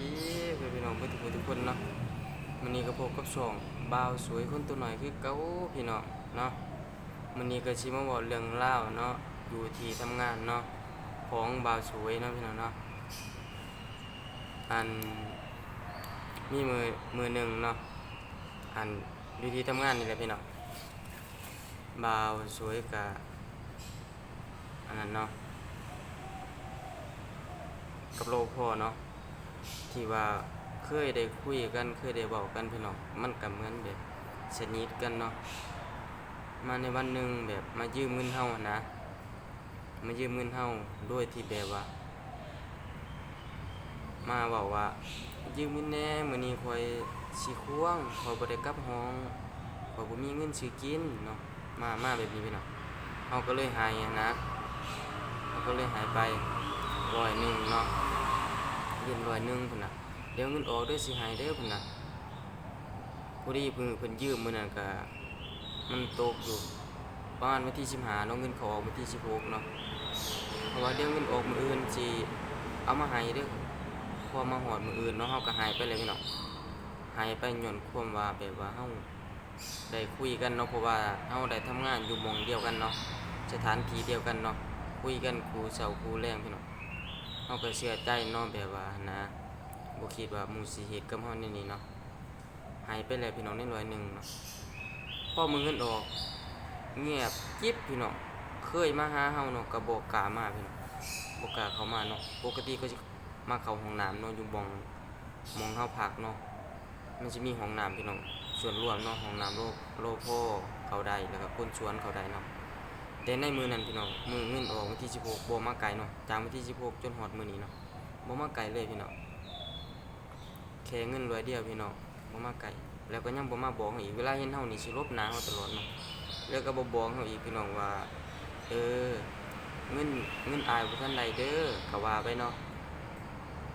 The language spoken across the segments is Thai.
ดีเพื่อนพี่น้องเพื่อนทุกคนทุกคนเนาะมื้อนี้ก็พบกับช่องบ่าวสวยคนตัวหน่อยคือเก่าพี่น้องเนาะมื้อนี้ก็สิมาเว้าเรื่องราเนาะอยู่ที่ทำงานเนาะของบ่าวสวยเนาะพี่น้องเนาะอันมีมือมือหนึ่งเนาะอันอยู่ที่ทำงานนี่แหละพี่น้องบ่าวสวยกะอันนั้นเนาะกับโลพ่อเนาะ ที่ว่าเคยได้คุยกันเคยได้บอกกันพี่น้องมันก็เหมือนแบบสนิทกันเนาะมาในวันหนึ่งแบบมายืมเงินเฮานะมายืมเงินเฮาโดยที่แบบว่า มาบอกว่า ยืมเงินแน่มื้อนี้ข่อยสิควงข่อยบ่ได้กลับห้องข่อยบ่มีเงินซื้อกินเนาะมามาแบบนี้พี่น้องเฮาก็เลยหายนะเฮาก็เลยหายไปร้อยหนึงเนาะ ย็นร้อยหนึงพุ่นน่ะเดี๋ยวเงินออกเด้อสิให้เด้อพุ่นน่ะพอดีเพิ่นเพิ่นยืมมื้อนั้นก็มันตกอยู่ประมาณวันที่15เนาะเงินเขาออกวันที่16เนาะเพราะว่าเดี๋ยวเงินออกมื้ออื่นสิเอามาให้เด้อพอมาฮอดมื้ออื่นเนาะเฮาก็หายไปเลยพี่น้องหายไปย้อนความว่าแบบว่าเฮาได้คุยกันเนาะเพราะว่าเฮาได้ทำงานอยู่หม้องเดียวกันเนาะสถานที่เดียวกันเนาะคุยกันคู่เช้าคู่แรงพี่น้อง เฮาก็เชื่อใจเนาะแบบว่านะบ่คิดว่ามูสิเฮ็ดกับเฮาในนี้เนาะหายไปแล้วพี่น้องในร้อยหนึ่งเนาะพ่อมือเงินออก เงียบจิบพี่น้องเคยมาหาเฮาเนาะก็บ่กล้ามาพี่น้องบ่กล้าเขามาเนาะปกติก็สิมาเข้าห้องน้ำเนาะอยู่บองมองเฮาพักเนาะมันสิมีห้องน้ำพี่น้องส่วนรวมเนาะห้องน้ำโลกโลโพเขาได้แล้วก็คนชวนเขาได้เนาะ แต่ในมือนั้นพี่น้องมือเงินออกวันที่ 16บ่มาไกลเนาะจากวันที่ 16 จนฮอดมือนี้เนาะบ่มาไกลเลยพี่น้องแค่เงินร้อยเดียวพี่น้องบ่มาไกลแล้วก็ยังบ่มาบอกเฮาอีกเวลาเห็นเฮานี่สิลบหน้าเฮาตลอดเนาะแล้วก็บ่บอกเฮาอีกพี่น้องว่าเออเงินเงินอายบ่ทันได้เด้อก็ว่าไปเนาะ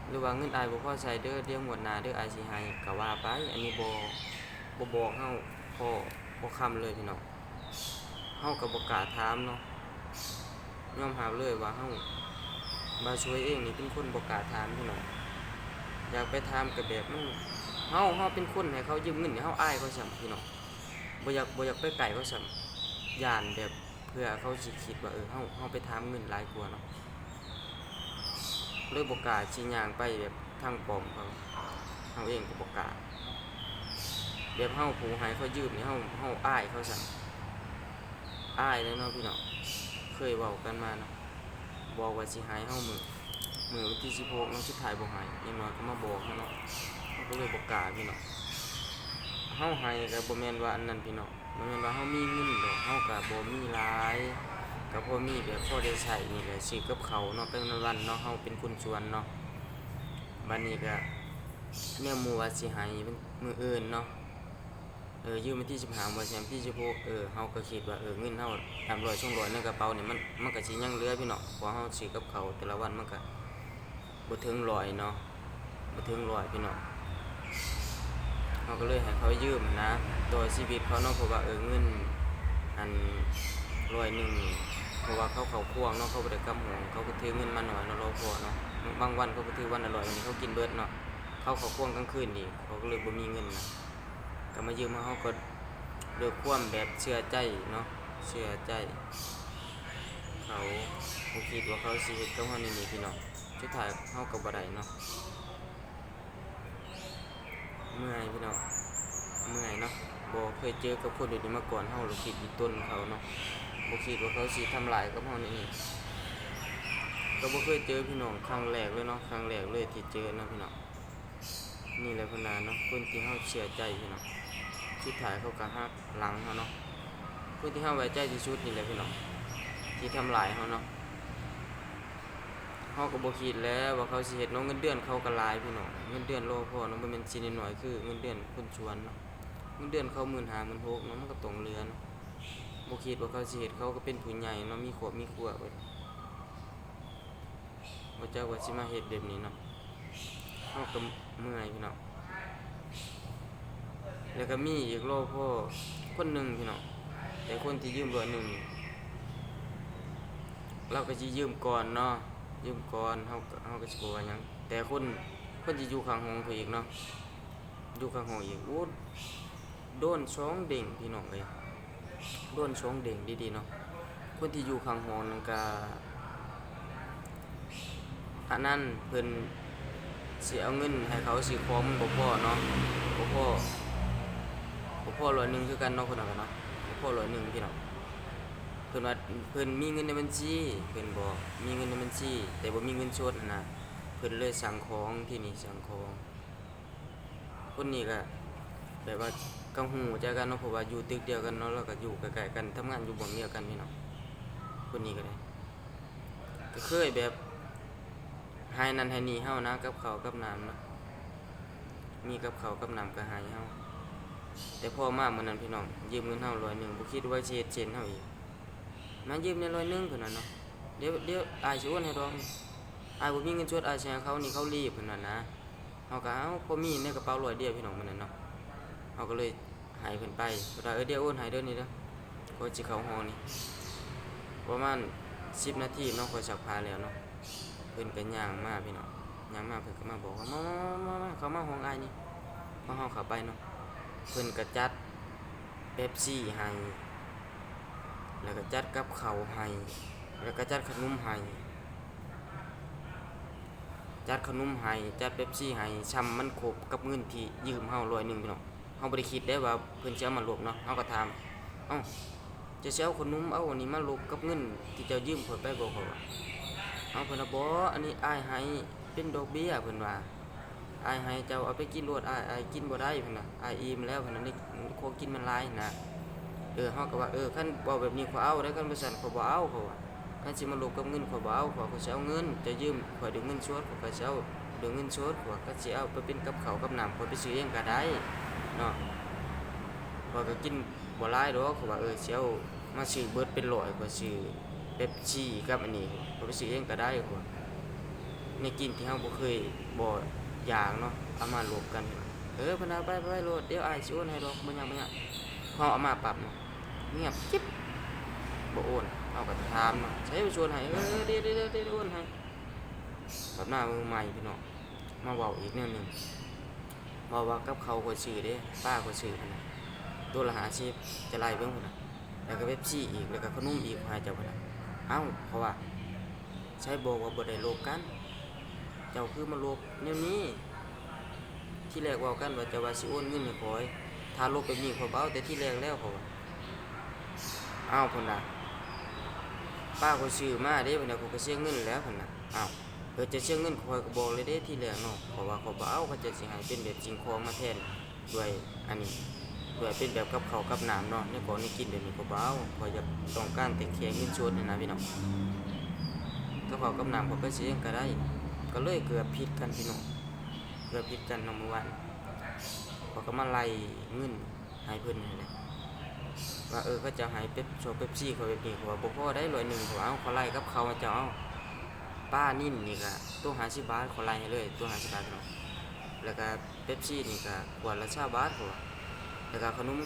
หรือว่าเงินอายบ่พอใช้เด้อเดี๋ยวงวดหน้าเด้ออายสิให้ก็ว่าไป อันนี้บ่บ่บอกเฮาพอบ่คำเลยพี่น้อง เฮาก็บ่กล้าถามเนาะยอมรับเลยว่าเฮาบาช่วยเองนี่เป็นคนบกล้าถามพี่น้องอยากไปถามก็แบบมันเฮาเฮาเป็นคนให้เขายืมเงินเฮาอายเขาซ้ํพี่น้องบ่อยากบ่อยากไปไกลเขาซ้ํย่านแบบเพื่อเขาสิคิดว่าเออเฮาเฮาไปถามเงินหลายกว่าเนาะเลยบกล้าสิย่างไปแบบทางปอมเขาเฮาเองก็บกล้าแบบเฮาผู้ให้เขายืมนี่เฮาเฮาอายเขาซ้ํ อ้ายเลยเนาะพี่เนาะเคยเว้ากันมาเนาะบอกว่าสิหายเฮามือมือวันที่16เนาะสุดท้ายบ่หายย่างน้อยก็มาบอกเฮาเนาะเฮาก็เลยบ่กล้าพี่เนาะเฮาให้ก็บ่แม่นว่าอันนั้นพี่เนาะบ่แม่นว่าเฮามีเงินดอกเฮาก็บ่มีหลายก็พอมีแบบพอได้ใช้นี่แหละซื้อกับเขาเนาะเป็นวันเนาะเฮาเป็นคนชวนเนาะบัดนี้ก็แม่หมู่ว่าสิให้เป็นมื้ออื่นเนาะ เออยืมมาที่สิบหาวันแชมที่สิบหกเออเฮาก็คิดว่าเออเงินเฮาตามรอยช่องรอยในกระเป๋าเนี่ยมันมันก็สิยังเหลือพี่เนาะพราะเฮาซื้อกับเขาแต่ละวันมันก็บ่ถึงร้อยเนาะบ่ถึงร้อยพี่เนาะเฮาก็เลยให้เขายืมนะโดยชีวิตเขาเนาะเพราะว่าเออเงินอันร้อยหนึงเพราะว่าเขาเขาควงเนาะเขาบ่ได้กำหงเขาก็ถือเงินมาหน่อยเนาะราพอเนาะบางวันเขาก็ถือวันละร้อยวันนี้เขากินเบิดเนาะเขาเขาควงกลางคืนนี่เขาก็เลยบ่มีเงินนะ ก็มายืมมาเขาก็ด้วยความแบบเชื่อใจเนาะเชื่อใจ เขาบ่คิดว่าเขาสิเฮ็ดกับเฮานี่นี่พี่น้องสุดท้ายเฮาก็บ่ไดเนาะเมื่อยพี่น้องเมื่อยเนาะบ่เคยเจอกับคนแบบนี้มาก่อนเฮาเลยคิดอีต้นเขาเนาะบ่คิดว่าเขาสิทำลายกับเฮานี่นี่ก็บ่เคยเจอพี่น้องครั้งแรกเลยเนาะครั้งแรกเลยที่เจอเนาะพี่น้องนี่แหละพิ่นเนาะคนที่เฮาเชื่อใจพี่น้อง สุดท้ายเขาก็หักหลังเขาเนาะคนที่เขาไว้ใจที่สุดนี่แหละพี่น้องที่ทำลายเขาเนาะเขาก็บ่คิดแล้วว่าเขาสิเฮ็ดเนาะเงินเดือนเขาก็หลายพี่น้องเงินเดือนโลพอเนาะบ่แม่นสิน้อยคือเงินเดือนคนชวนเนาะเงินเดือนเขา15,000 16,000เนาะมันก็ตรงเรือเนาะบ่คิดว่าเขาสิเฮ็ดเขาก็เป็นผู้ใหญ่เนาะมีครอบมีครัวเบิดบ่จักว่าสิมาเฮ็ดแบบนี้เนาะเขาก็เมื่อยพี่น้อง แล้วก็มีอีกโลพ่อคนหนึ่งพี่น้องแต่คนที่ยืมร้อยหนึ่งเราก็สิยืมก่อนเนาะยืมก่อนเฮาเฮาก็สิบ่ว่าหยังแต่คนคนที่อยู่ข้างห้องเขาอีกเนาะอยู่ข้างห้องอีกโอ้โดนสองเด้งพี่น้องเอ้ยโดนสองเด้งดีๆเนาะคนที่อยู่ข้างห้องนั่นก็อันนั้นเพิ่นสิเอาเงินให้เขาสิขอมบ่พอเนาะบ่พอ บ่อร้อยหนึ่งคือกันเนาะคนนั้นเนาะบ่อร้อยหนึ่งพี่น้องเพิ่นว่าเพิ่นมีเงินในบัญชีเพิ่นบอกมีเงินในบัญชี แต่บ่มีเงินสดนะเพิ่นเลยสั่งของที่นี่สั่งของคนนี้ก็แบบว่ากังหูใจกันเนาะเพราะว่าอยู่ตึกเดียวกันเนาะแล้วก็อยู่ใกล้ๆกันทำงานอยู่บ่อนเดียวกันพี่น้องคนนี้ก็ได้ก็เคยแบบให้นั่นให้นี่เฮานะกับเขากับน้ำนะมีกับเขากับน้ำก็ให้เฮา แต่พอมามื้อนั้นพี่น้องยืมเงินเฮาร้อยหนึ่งบ่คิดว่าสิเฮ็ดเช่นเฮาอีกมายืมในร้อยหนึ่งเพิ่นว่าเนาะเดี๋ยวเดี๋ยวอายสิโอนให้ดอกอายบ่มีเงินชดอายแชร์เขานี่เขารีบเพิ่นว่านะเฮาก็เอ้าพอมีในกระเป๋าร้อยเดียวพี่น้องมื้อนั้นเนาะเฮาก็เลยให้เพิ่นไปเว่าเออเดี๋ยวโอนให้เด้อนี่เด้อก็สิเข้าห้องนี่ประมาณ10นาทีเนาะค่อยสักผ้าแล้วเนาะเพิ่นก็ย่างมาพี่น้องย่างมาเพิ่นก็มาบอกว่ามามามาเข้ามาห้องอายนี่พอเฮาเข้าไปเนาะ เพิ่นก็จัดเป๊ปซี่ให้แล้วก็จัดกับเขาให้แล้วก็จัดขนมให้จัดขนมให้จัดเป๊ปซี่ให้ช้ำมันครบกับเงินที่ยืมเฮาร้อยหนึ่งพี่น้องเฮาบ่ได้คิดได้ว่าเพิ่นสิเอามารวบเนาะเฮาก็ถามเอ้าจะสิเอาขนมเอาอันนี้มารวบกับเงินที่เจ้ายืมข่อไปบ่ข่อยว่าเฮาเพิ่นว่าบ่อันนี้อ้ายให้เป็นดอกเบี้ยเพิ่นว่า อายให้เจ้าเอาไปกินโลดอ้ายอายกินบ่ได้เพิ่นน่ะอายอิ่มแล้วเพิ่นน่ะนี่ของกินมันหลายนะเออเฮาก็ว่าเออคันเว้าแบบนี้ขอเอาได้คันบ่ซั่นขอบ่เอาขอว่าคันสิมารวมกับเงินขอบ่เอาขอยก็สิเอาเงินจะยืมขอเดี๋ยวเงินชดขอยก็สิเอาเดี๋ยวเงินชดข่อก็สิเอาไปเป็นกับข้าวกับน้ำขอไปซื้อเองก็ได้เนาะขอก็กินบ่หลายดอกขอว่าเออสิเอามาซื้อเบิดเป็นร้อยขอซื้อเป๊ปซี่กับอันนี้ขอไปซื้อเองก็ได้ขอในกินที่เฮาบ่เคยบ่ อย่างเนาะเอามารวมกันเออพนาไปไปโลดเดี๋ยวอ้ายสิโอนให้ดอกบ่หยังบ่ยังพอเอามาปรับเนาะเงียบจิ๊บบโอนเอาก็ถามเนาะใช้ไปชวนให้เออเดี๋ยวเดี๋ยวเดี๋ยวเดี๋ยวโอนให้แบบหน้ามือใหม่พี่เน้องมาเว้าอีกแนวหนึ่งเว้าว่ากับเขาก็ซื้อเด้ป้าก็ซื้อนะตัวละ50จะไล่เบิ่งพุ่นนะแล้วก็เว็บซี่อีกแล้วก็ขนุ่มอีกหาเจ้าพุ่นนะเอ้าเพราะว่าใช้บอกว่าบ่ได้ลบกัน เจ้าคือมาลบแนวนี้ที่แรกว้ากันว่าจะว่าสิโอนเงินให้ขอยถ้าลบแบบนี้ข่อยบ่าแต่ที่แรกแล้วเขาอ้าวพุ่นน่ะป้าก็ซื้อมาเด้พุ่นน่ะกูก็เสียเงินแล้วพุ่นน่ะอ้าวเพิ่นจะเสียเงินข่อยก็บอกเลยเด้ที่แรกเนาะเพราะว่าเขาบ่เอาเขาจะสิให้เป็นแบบจริงของมาแทนด้วยอันนี้ด้วยเป็นแบบกับเขากับน้ำเนาะในก่อนนี่กินแบบนี้ก็บ่เอาข่อยอยากต้องการแต่แค่เงินสดนี่นะพี่น้องกับเขากับน้ำเขาก็เสิเองก็ได้ ก็เลยเกือบผิดกันพี่น้องเกือบผิดกันนาะเมื่อวานเขาก็มาไล่เงินให้เพิ่นนี่แหละว่าเออเขาจะให้เป๊ปโชว์เป๊ปซี่เขาแบบนี้เขาว่าบ่พอได้ร้อยหนึ่งเขาว่าเอาเขาไล่กับเขามาจะเอาป้านิ่นนี่ก็ตัวหาสิบบาทเขาไล่ให้เลยตัวหาสิบบาทเนาะแล้วก็เป๊ปซี่นี่ก็ขวดละชาบาทเขาว่าแล้วก็ขนม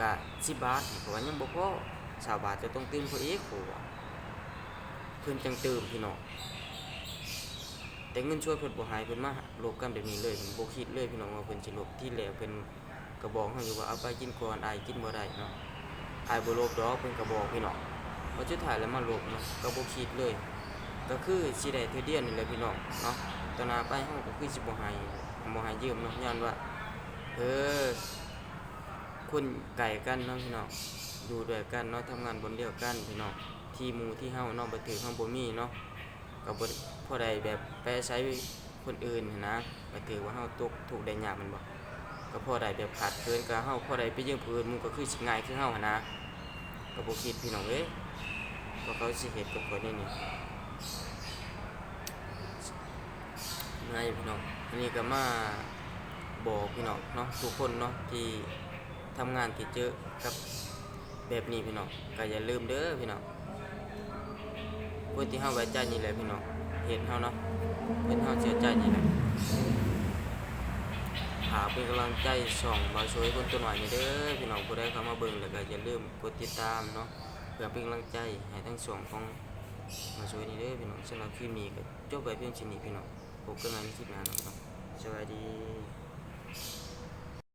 ก็สิบบาทเขาว่ายังบ่พอชาวบาทจะต้องตื่มเขาอีกเขาว่าเพิ่นจังตื่มพี่น้อง แต่เงินช่วยเพิ่นบ่หายเพิ่นมาลบกันแบบนี้เลยเพิ่นบ่คิดเลยพี่น้องว่าเพิ่นสิลบที่แล้วเพิ่นก็บอกเฮาอยู่ว่าเอาไปกินก่อนอายกินบ่ได้เนาะอายบ่ลบดอกเพิ่นก็บอกพี่น้องว่าสุดท้ายแล้วมาลบเนาะก็บ่คิดเลย ก็คือสิได้เทื่อเดียวนี่แหละพี่น้องเนาะตอนหน้าไปเฮาก็คือสิบ่ให้บ่ให้ยืมเนาะย้อนว่าเออคนไก่กันเนาะพี่น้องอยู่ด้วยกันเนาะทำงานบนเดียวกันพี่น้องที่หมู่ที่เฮาเนาะบ่ถือเฮาบ่มีเนาะ ก็บ่พอได้แบบไปใช้คนอื่นนะบ่ถือว่าเฮาตกทุกได้ยากมันบ่ก็พอได้แบบขาดเกินก็เฮาพอได้ไปยืมผู้อื่นมันก็คือสิง่ายคือเฮาหั่นนะก็บ่คิดพี่น้องเอ้ยว่าเขาสิเฮ็ดกับคนนี่นี่ง่ายพี่น้องอันนี้ก็มาบอกพี่น้องเนาะทุกคนเนาะที่ทำงานที่เจอกับแบบนี้พี่น้องก็อย่าลืมเด้อพี่น้อง คนที่เฮาไว้ใจนี่แหละพี่น้องเห็นเฮาเนาะเห็นเฮาเสียใจนี่แหละหาเป็นกำลังใจส่องมาช่วยคนตัวหน่อยนี่เด้อพี่น้องผู้ใดเข้ามาเบิ่งแล้วก็อย่าลืมกดติดตามเนาะเพื่อเป็นกำลังใจให้ทั้งสองของมาช่วยนี่เด้อพี่น้องสำหรับคลิปนี้ก็จบไปเพียงเท่านี้พี่น้องพบกันใหม่ในคลิปหน้าเนาะสวัสดี